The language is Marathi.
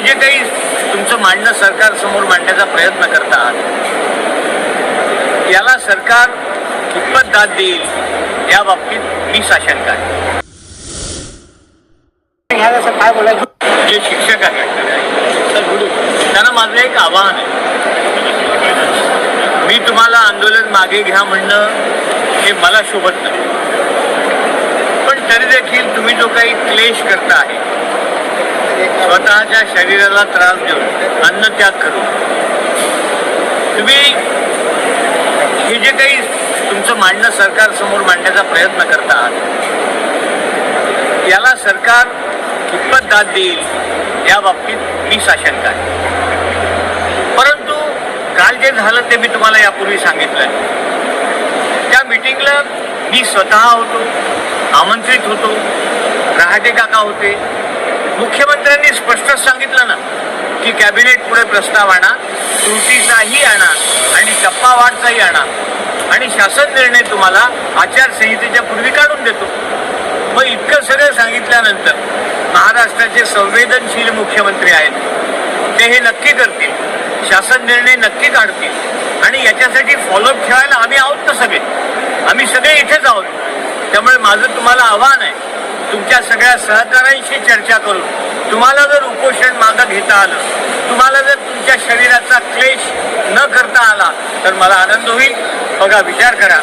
जे काही तुमचं मांडणं सरकार समोर मांडण्याचा प्रयत्न करतात आहात याला सरकार कितपत दाद देईल या बाबतीत मी साशंक आहे. काय बोलायचं जे शिक्षक आहेत त्यांना माझं एक आव्हान आहे. मी तुम्हाला आंदोलन मागे घ्या म्हणणं हे मला शोभत नाही. पण तरी देखील तुम्ही जो काही क्लेश करता आहे स्वतःच्या शरीराला त्रास देऊन अन्न त्याग तुम्ही हे जे काही तुमचं मांडणं सरकार समोर मांडण्याचा प्रयत्न करता आहात याला सरकार कितपत दाद देईल या बाबतीत मी साशंक आहे. परंतु काल जे झालं ते मी तुम्हाला यापूर्वी सांगितलं त्या मिटिंगला मी स्वतः होतो आमंत्रित होतो रहाटे काका होते मुख्यमंत्र्यांनी स्पष्टच सांगितलं ना की कॅबिनेट पुढे प्रस्ताव आणा त्रुटीचाही आणा आणि टप्पावाढचाही आणा. आणि शासन निर्णय तुम्हाला आचारसंहितेच्या पूर्वी काढून देतो. मग इतकं सगळं सांगितल्यानंतर महाराष्ट्राचे संवेदनशील मुख्यमंत्री आहेत. ते हे नक्की करतील. शासन निर्णय नक्की काढतील. आणि याच्यासाठी फॉलोअप ठेवायला आम्ही आहोत ना सगळे. आम्ही सगळे इथेच आहोत. त्यामुळे माझं तुम्हाला आव्हान आहे तुमच्या सगळ्या सहकाऱ्यांशी चर्चा करून तुम्हाला जर उपोषण मागं घेता आलं तुम्हाला जर तुमच्या शरीराचा क्लेश न करता आला तर मला आनंद होईल. बघा विचार करा.